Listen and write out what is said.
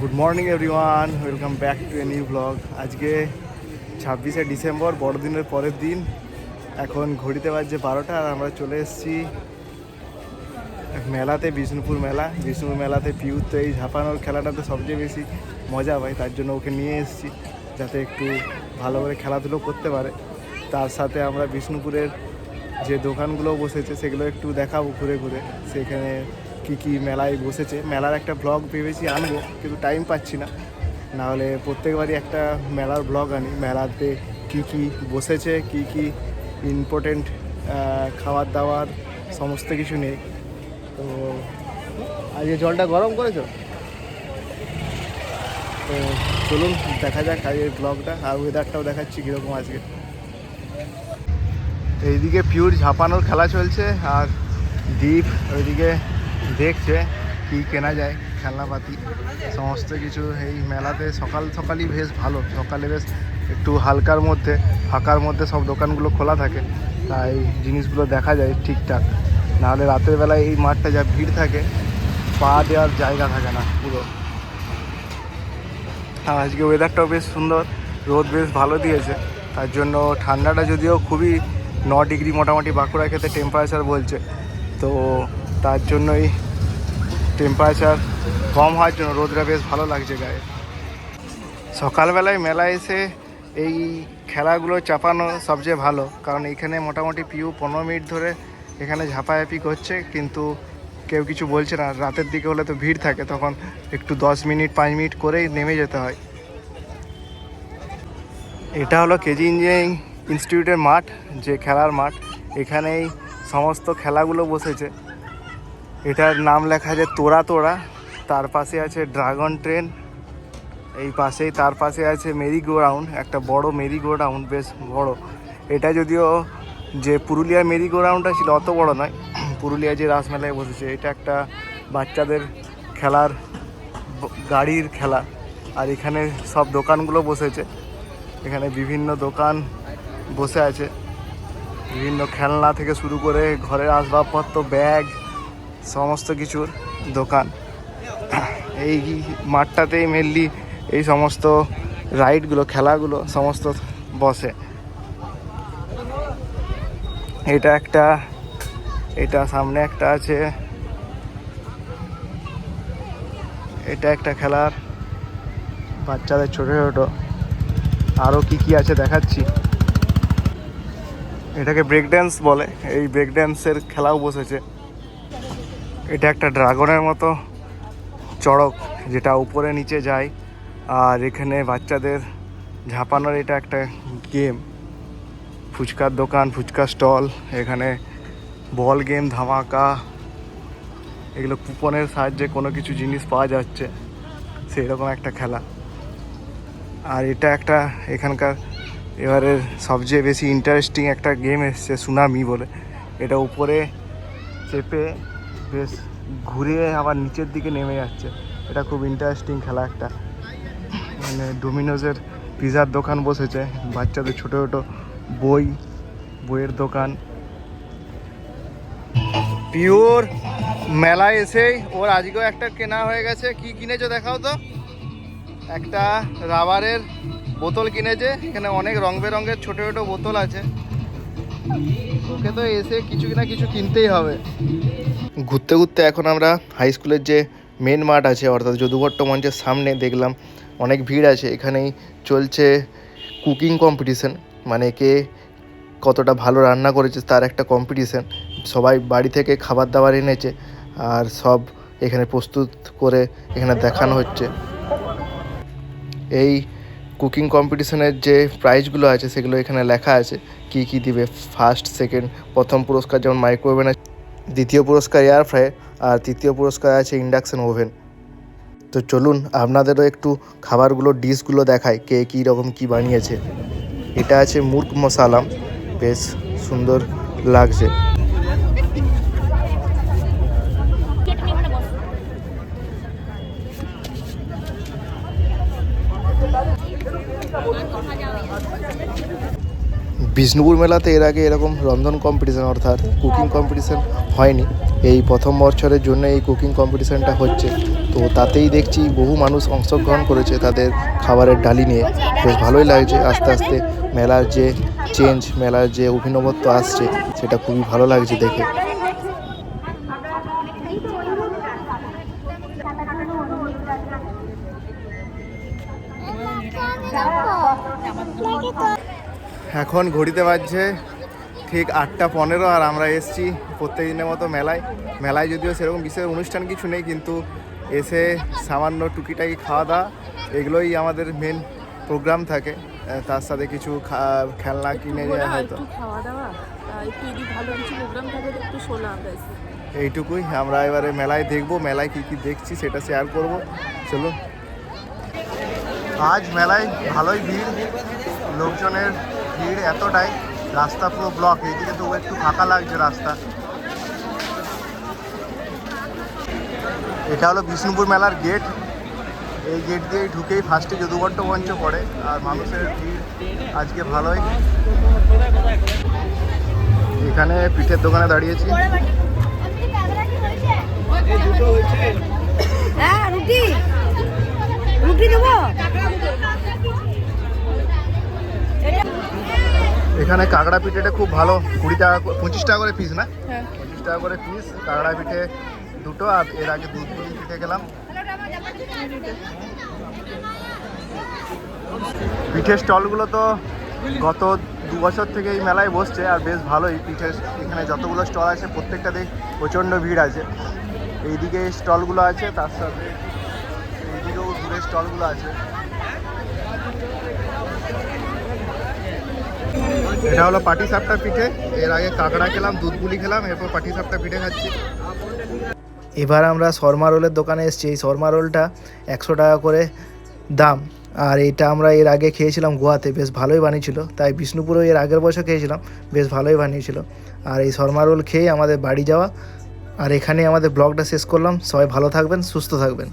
Good morning everyone welcome back to a new blog আজকে ছাব্বিশে December, বড়দিনের পরের দিন। এখন ঘড়িতে বাজছে বারোটা আর আমরা চলে এসেছি মেলাতে, বিষ্ণুপুর মেলা। বিষ্ণুপুর মেলাতে পিউর তো এই ঝাঁপানোর খেলাটাতে সবচেয়ে বেশি মজা পাই তার জন্য ওকে নিয়ে এসেছি যাতে একটু ভালো করে খেলাধুলো করতে পারে। তার সাথে আমরা বিষ্ণুপুরের যে দোকানগুলো বসেছে, সেগুলো একটু দেখাবো ঘুরে ঘুরে। সেখানে কি কি মেলায় বসেছে। মেলার একটা ব্লগ ভেবেছি আনব, কিন্তু টাইম পাচ্ছি না। নাহলে প্রত্যেকবারই একটা মেলার ব্লগ আনি। মেলাতে কি কি বসেছে, কি কি ইম্পর্টেন্ট খাবার দাবার সমস্ত কিছু নেই। তো আজকে জলটা গরম করেছ? তো চলুন, দেখা যাক আজকের ব্লগটা আর ওয়েদারটাও দেখাচ্ছি কীরকম আজকে। এইদিকে পিওর ঝাপানোর খেলা চলছে আর দ্বীপ ওইদিকে দেখছে কি কেনা যায়, খেলনাপাতি, সমস্ত কিছু এই মেলাতে সকাল সকালই বেশ ভালো। সকালে বেশ একটু হালকার মধ্যে, ফাঁকার মধ্যে সব দোকানগুলো খোলা থাকে, তাই জিনিসগুলো দেখা যায় ঠিকঠাক। নাহলে রাতের বেলায় এই মাঠটা যা ভিড় থাকে, পা দেওয়ার জায়গা থাকে না পুরো। আর আজকে ওয়েদারটাও বেশ সুন্দর, রোদ বেশ ভালো দিয়েছে, তার জন্য ঠান্ডাটা যদিও খুবই ন ডিগ্রি মোটামুটি বাঁকুড়া ক্ষেত্রে টেম্পারেচার বলছে, তো তার জন্যই টেম্পারেচার কম হওয়ার জন্য রোদটা বেশ ভালো লাগছে গায়ে। সকালবেলায় মেলায় এসে এই খেলাগুলো চাপানো সবচেয়ে ভালো, কারণ এখানে মোটামুটি পিউ পনেরো মিনিট ধরে এখানে ঝাপাঝাপি করছে, কিন্তু কেউ কিছু বলছে না। রাতের দিকে হলে তো ভিড় থাকে, তখন একটু দশ মিনিট, পাঁচ মিনিট করেই নেমে যেতে হয়। এটা হলো কেজি ইঞ্জিনিয়ারিং ইনস্টিটিউটের মাঠ, যে খেলার মাঠ। এখানেই সমস্ত খেলাগুলো বসেছে। এটার নাম লেখা আছে তোরা তোরা, তার পাশে আছে ড্রাগন ট্রেন, এই পাশেই তার পাশে আছে মেরি গো রাউন্ড একটা বড় মেরি গো রাউন্ড বেশ বড়। এটা যদিও যে পুরুলিয়ার মেরি গো রাউন্ডটা ছিল অত বড় নয়, পুরুলিয়া যে রাসমেলায় বসেছে, এটা একটা বাচ্চাদের খেলার গাড়ির খেলা। আর এখানে সব দোকানগুলো বসেছে। এখানে বিভিন্ন দোকান বসে আছে। বিভিন্ন খেলনা থেকে শুরু করে ঘরের আসবাবপত্র, ব্যাগ সমস্ত কিছুর দোকান। এই মাঠটাতেই মেনলি এই সমস্ত রাইডগুলো খেলাগুলো সমস্ত বসে। এটা একটা, এটা সামনে একটা আছে। এটা একটা খেলার, বাচ্চাদের ছোটো ছোটো। আরও কি কি আছে দেখাচ্ছি। এটাকে ব্রেক ড্যান্স বলে। এই ব্রেক ড্যান্সের খেলাও বসেছে। এটা একটা ড্রাগনের মতো চড়ক যেটা উপরে নিচে যায়। আর এখানে বাচ্চাদের ঝাঁপানোর এটা একটা গেম ফুচকার দোকান, ফুচকা স্টল, এখানে বল গেম, ধামাকা, এগুলো কুপনের সাহায্যে কোনো কিছু জিনিস পাওয়া যাচ্ছে। সেই রকম একটা খেলা। আর এটা একটা এখানকার এবারে সবচেয়ে বেশি ইন্টারেস্টিং একটা গেম এসছে সুনামি বলে। এটা উপরে চেপে বেশ ঘুরে আবার নিচের দিকে নেমে যাচ্ছে। এটা খুব ইন্টারেস্টিং খেলা একটা। মানে ডোমিনোজের পিজার দোকান বসেছে। বাচ্চাদের ছোটো ছোটো বই, বইয়ের দোকান। পিওর মেলায় এসেই ওর আজকেও একটা কেনা হয়ে গেছে। কি কিনেছো দেখাও তো। একটা রাবারের বোতল কিনেছে। এখানে অনেক রং বেরঙের ছোটো ছোটো বোতল আছে। ওকে তো এসে কিছু না কিছু কিনতেই হবে। ঘুরতে ঘুরতে এখন আমরা হাই স্কুলের যে মেন মাঠ আছে, অর্থাৎ যদুভট্ট মঞ্চের সামনে দেখলাম অনেক ভিড় আছে। এখানেই চলছে কুকিং কম্পিটিশন মানে কে কতটা ভালো রান্না করেছে তার একটা কম্পিটিশন সবাই বাড়ি থেকে খাবার দাবার এনেছে আর সব এখানে প্রস্তুত করে এখানে দেখানো হচ্ছে। এই কুকিং কম্পিটিশনের যে প্রাইজগুলো আছে, সেগুলো এখানে লেখা আছে। কি কী দিবে? ফার্স্ট সেকেন্ড প্রথম পুরস্কার যেমন মাইক্রোওভেন আছে, দ্বিতীয় পুরস্কার এয়ার ফ্রাই আর তৃতীয় পুরস্কার আছে ইন্ডাকশান ওভেন তো চলুন, আপনাদেরও একটু খাবারগুলো, ডিশগুলো দেখায় কে কী রকম কী বানিয়েছে। এটা আছে মুর্গ মশালাম, বেশ সুন্দর লাগছে। বিষ্ণুপুর মেলাতে এর আগে এরকম রন্ধন কম্পিটিশান অর্থাৎ কুকিং কম্পিটিশান হয়নি। এই প্রথম বছরের জন্য এই কুকিং কম্পিটিশানটা হচ্ছে। তো তাতেই দেখছি বহু মানুষ অংশগ্রহণ করেছে তাদের খাবারের ডালি নিয়ে। বেশ ভালোই লাগছে আস্তে আস্তে মেলার যে চেঞ্জ মেলার যে অভিনবত্ব আসছে, সেটা খুবই ভালো লাগছে দেখে। এখন ঘড়িতে বাজছে ঠিক আটটা পনেরো আর আমরা এসছি প্রত্যেক দিনের মতো মেলায়। মেলায় যদিও সেরকম বিশেষ অনুষ্ঠান কিছু নেই কিন্তু এসে সামান্য টুকিটাকি খাওয়া দাওয়া এগুলোই আমাদের মেন প্রোগ্রাম থাকে। তার সাথে কিছু খা- খেলনা কিনে নেওয়া হয়তো এইটুকুই আমরা এবারে মেলায় দেখব মেলায় কী কী দেখছি সেটা শেয়ার করব। চলো আজ মেলায় ভালোই ভিড় লোকজনের ভিড় এতটাই, রাস্তা পুরো ব্লক এইদিকে তো একটু ফাঁকা লাগছে রাস্তা। এটা হলো বিষ্ণুপুর মেলার গেট এই গেট দিয়ে ঢুকেই ফার্স্টে যদুবট্ট মঞ্চ পড়ে, আর মানুষের ভিড় আজকে ভালোই। এখানে পিঠের দোকানে দাঁড়িয়েছি। হ্যাঁ রুটি। রুটি দেবো? এখানে কাঁকড়া পিঠেটা খুব ভালো। কুড়ি টাকা পঁচিশ টাকা করে পিস না? হ্যাঁ। পঁচিশ টাকা করে পিস কাঁকড়া পিঠে দুটো আর এর আগে দুধ পুলি পিঠে গেলাম পিঠের স্টলগুলো তো গত দু বছর থেকে এই মেলায় বসছে আর বেশ ভালোই। পিঠের এখানে যতগুলো স্টল আছে প্রত্যেকটাতেই প্রচণ্ড ভিড় আছে। এইদিকে স্টলগুলো আছে তার সাথে এইদিকেও দূরে স্টলগুলো আছে। এটা হলো পাটি সাপটা পিঠে। এর আগে কাঁকড়া খেলাম, দুধ পুলি খেলাম, এরপর পাটি সাপটা পিঠে খাচ্ছি। এবার আমরা শর্মা রোলের দোকানে এসেছি। এই শর্মা রোলটা একশো টাকা করে দাম। আর এটা আমরা এর আগে খেয়েছিলাম গোয়াতে, বেশ ভালোই বানিয়েছিল। তাই বিষ্ণুপুরেও এর আগের বছর খেয়েছিলাম, বেশ ভালোই বানিয়েছিল। আর এই শর্মা রোল খেয়ে আমাদের বাড়ি যাওয়া। আর এখানে আমাদের ব্লগটা শেষ করলাম। সবাই ভালো থাকবেন, সুস্থ থাকবেন।